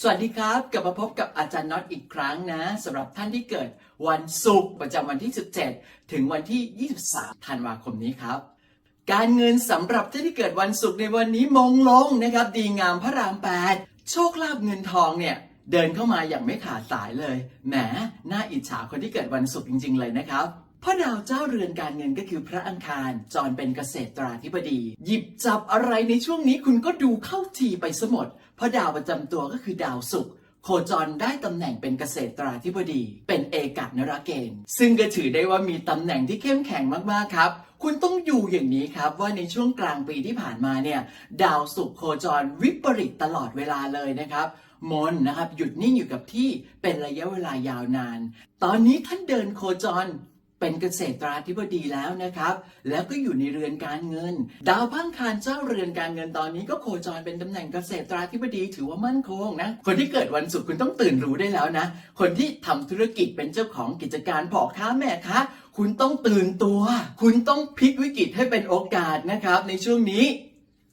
สวัสดีครับ กลับมาพบกับอาจารย์น็อตอีกครั้งนะสำหรับท่านที่เกิดวันศุกร์ประจำวันที่ 17 ถึงวันที่ 23 ธันวาคมนี้ครับ การเงินสำหรับท่านที่เกิดวันศุกร์ในวันนี้มงลงนะครับ ดีงามพระราม8โชคลาภเงินทองเนี่ยเดินเข้ามาอย่างไม่ขาดสายเลยแหมน่าอิจฉาคนที่เกิดวันศุกร์จริง ๆ เลยนะครับ พระดาวเจ้าเรือนการเงินก็คือพระอังคาร จรเป็นเกษตราธิบดี หยิบจับอะไรในช่วงนี้คุณก็ดูเข้าทีไปซะหมดพระดาวประจำตัวก็คือดาวศุกร์โคจรได้ตำแหน่งเป็นเกษตราธิบดี เป็นเอกนรเกณฑ์ ซึ่งก็ถือได้ว่ามีตำแหน่งที่เข้มแข็งมากๆครับ คุณต้องอยู่อย่างนี้ครับว่าในช่วงกลางปีที่ผ่านมาเนี่ย ดาวศุกร์โคจรวิปริตตลอดเวลาเลยนะครับมนนะครับหยุดนิ่งอยู่กับที่เป็นระยะเวลายาวนาน ตอนนี้ท่านเดินโคจร เป็นเกษตราธิบดีแล้วนะครับ แล้วก็อยู่ในเรือนการเงิน ดาวพังคารเจ้าเรือนการเงินตอนนี้ก็โคจรเป็นตำแหน่งเกษตราธิบดีถือว่ามั่นคงนะ คนที่เกิดวันศุกร์คุณต้องตื่นรู้ได้แล้วนะ คนที่ทำธุรกิจเป็นเจ้าของกิจการพ่อค้าแม่ค้าคุณต้องตื่นตัว คุณต้องพลิกวิกฤตให้เป็นโอกาสนะครับ ในช่วงนี้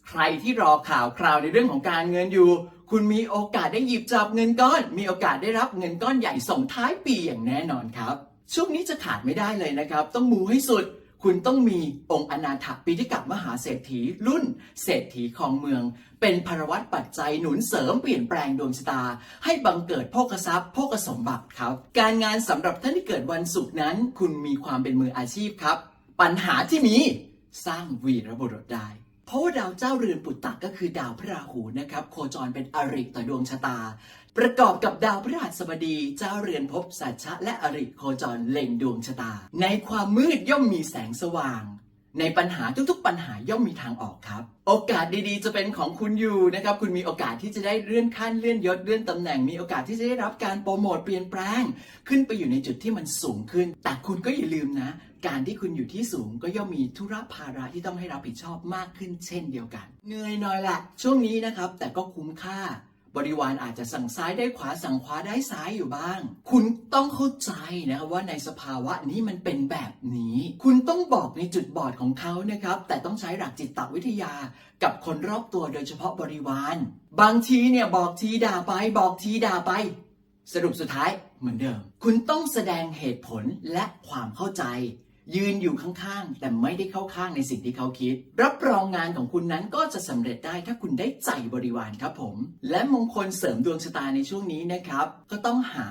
ใครที่รอข่าวคราวในเรื่องของการเงินอยู่คุณมีโอกาสได้หยิบจับเงินก้อน มีโอกาสได้รับเงินก้อนใหญ่ส่งท้ายปีอย่างแน่นอนครับ ช่วงนี้จะขาดไม่ได้เลยนะครับ ต้องมูให้สุด คุณต้องมีองค์อนาถปิฎกับมหาเศรษฐีรุ่น เศรษฐีของเมือง เป็นภรวัตปัจจัยหนุนเสริมเปลี่ยนแปลงดวงชะตา ให้บังเกิดโภคทรัพย์โภคสมบัติครับ การงานสำหรับท่านที่เกิดวันศุกร์นั้น คุณมีความเป็นมืออาชีพครับ ปัญหาที่มีสร้างวีรบุรุษได้ เพราะว่าดาวเจ้าเรือนปุตตะก็คือดาวพระราหูนะครับโคจรเป็นอริต่อดวงชะตา ประกอบกับดาวพฤหัสบดีเจ้าเรือนภพสัชชะและอริโคจรเล็งดวงชะตา ในความมืดย่อมมีแสงสว่าง ในปัญหาทุกๆ ปัญหาย่อมมีทางออกครับ โอกาสดีๆ จะเป็นของคุณอยู่นะครับ คุณมีโอกาสที่จะได้เลื่อนขั้นเลื่อนยศเลื่อนตำแหน่ง มีโอกาสที่จะได้รับการโปรโมทเปลี่ยนแปลง ขึ้นไปอยู่ในจุดที่มันสูงขึ้น แต่คุณก็อย่าลืมนะ การที่คุณอยู่ที่สูงก็ย่อมมีธุระภาระที่ต้องให้รับผิดชอบมากขึ้นเช่นเดียวกันเหนื่อยหน่อยแหละช่วงนี้นะครับ แต่ก็คุ้มค่า บริวารอาจจะสั่งซ้ายได้ขวาสั่งขวาได้ซ้ายอยู่บ้าง คุณต้องเข้าใจนะครับว่าในสภาวะนี้มันเป็นแบบนี้ คุณต้องบอกในจุดบอดของเขานะครับ แต่ต้องใช้หลักจิตวิทยากับคนรอบตัวโดยเฉพาะบริวาร บางทีเนี่ยบอกทีด่าไปบอกทีด่าไป สรุปสุดท้ายเหมือนเดิม คุณต้องแสดงเหตุผลและความเข้าใจ ยืนอยู่ข้างๆ แต่ไม่ได้เข้าข้างในสิ่งที่เขาคิด รับรองงานของคุณนั้นก็จะสำเร็จได้ถ้าคุณได้ใจบริวารครับผม และมงคลเสริมดวงชะตาในช่วงนี้นะครับ ก็ต้องหา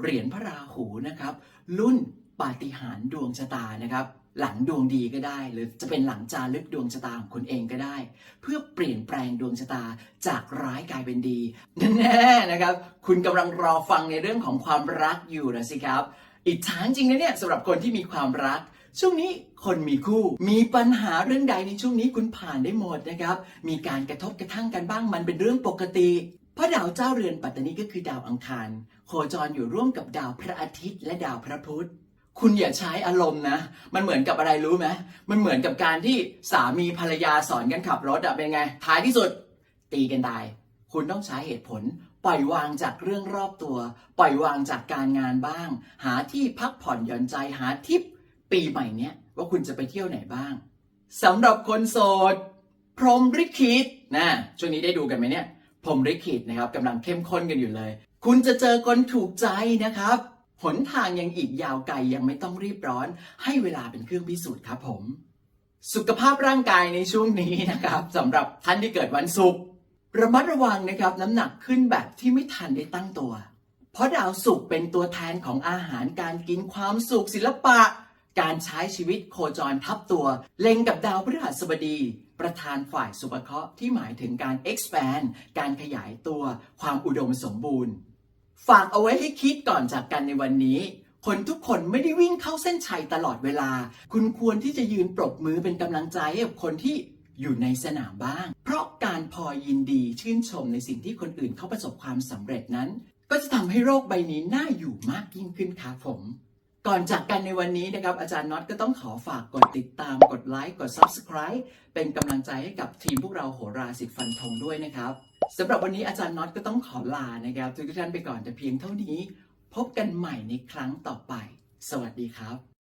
เหรียญพระราหูนะครับ รุ่นปาฏิหาริย์ดวงชะตานะครับหลังดวงดีก็ได้ หรือจะเป็นหลังจารึกดวงชะตาของคุณเองก็ได้ เพื่อเปลี่ยนแปลงดวงชะตาจากร้ายกลายเป็นดีแน่ๆนะครับ คุณกำลังรอฟังในเรื่องของความรักอยู่นะสิครับ อิจฉาจริงนะเนี่ยสำหรับคนที่มีความรัก ช่วงนี้คนมีคู่ มีปัญหาเรื่องใดในช่วงนี้คุณผ่านได้หมดนะครับ มีการกระทบกระทั่งกันบ้างมันเป็นเรื่องปกติเพราะดาวเจ้าเรือนปัตตานีก็คือดาวอังคาร โคจรอยู่ร่วมกับดาวพระอาทิตย์และดาวพระพุธคุณอย่าใช้อารมณ์นะ มันเหมือนกับอะไรรู้ไหมมันเหมือนกับการที่สามีภรรยาสอนกันขับรถอะเป็นไง ท้ายที่สุด ตีกันตาย คุณต้องใช้เหตุผล ปล่อยวางจากเรื่องรอบตัว ปล่อยวางจากการงานบ้าง หาที่พักผ่อนหย่อนใจหาทิปปีใหม่เนี้ยว่าคุณจะไปเที่ยวไหนบ้างสำหรับคนโสด พรหมลิขิตนะช่วงนี้ได้ดูกันไหมเนี่ย พรหมลิขิตนะครับกำลังเข้มข้นกันอยู่เลย คุณจะเจอคนถูกใจนะครับหนทางยังอีกยาวไกลยังไม่ต้องรีบร้อน ให้เวลาเป็นเครื่องพิสูจน์ครับผม สุขภาพร่างกายในช่วงนี้นะครับสำหรับท่านที่เกิดวันศุกร์ ระมัดระวังนะครับน้ำหนักขึ้นแบบที่ไม่ทันได้ตั้งตัว เพราะดาวศุกร์เป็นตัวแทนของอาหารการกินความสุขศิลปะ การใช้ชีวิตโคจรทับตัว เล็งกับดาวพฤหัสบดี ประธานฝ่ายสุภเคราะห์ที่หมายถึงการ expand การขยายตัว ความอุดมสมบูรณ์ ฝากเอาไว้ให้คิดก่อนจากกันในวันนี้ คนทุกคนไม่ได้วิ่งเข้าเส้นชัยตลอดเวลา คุณควรที่จะยืนปรบมือเป็นกำลังใจให้กับคนที่ อยู่ในสนามบ้าง เพราะการพอยินดีชื่นชมในสิ่งที่คนอื่นเขาประสบความสำเร็จนั้น ก็จะทำให้โรคใบนี้น่าอยู่มากยิ่งขึ้นครับผม ก่อนจากกันในวันนี้นะครับ อาจารย์น็อตก็ต้องขอฝากกดติดตามกดไลค์กด Subscribe เป็นกำลังใจให้กับทีมพวกเราโหราสิทธิ์ฟันธงด้วยนะครับสำหรับวันนี้อาจารย์น็อตก็ต้องขอลานะครับทุกท่านไปก่อนแต่เพียงเท่านี้ พบกันใหม่ในครั้งต่อไป สวัสดีครับ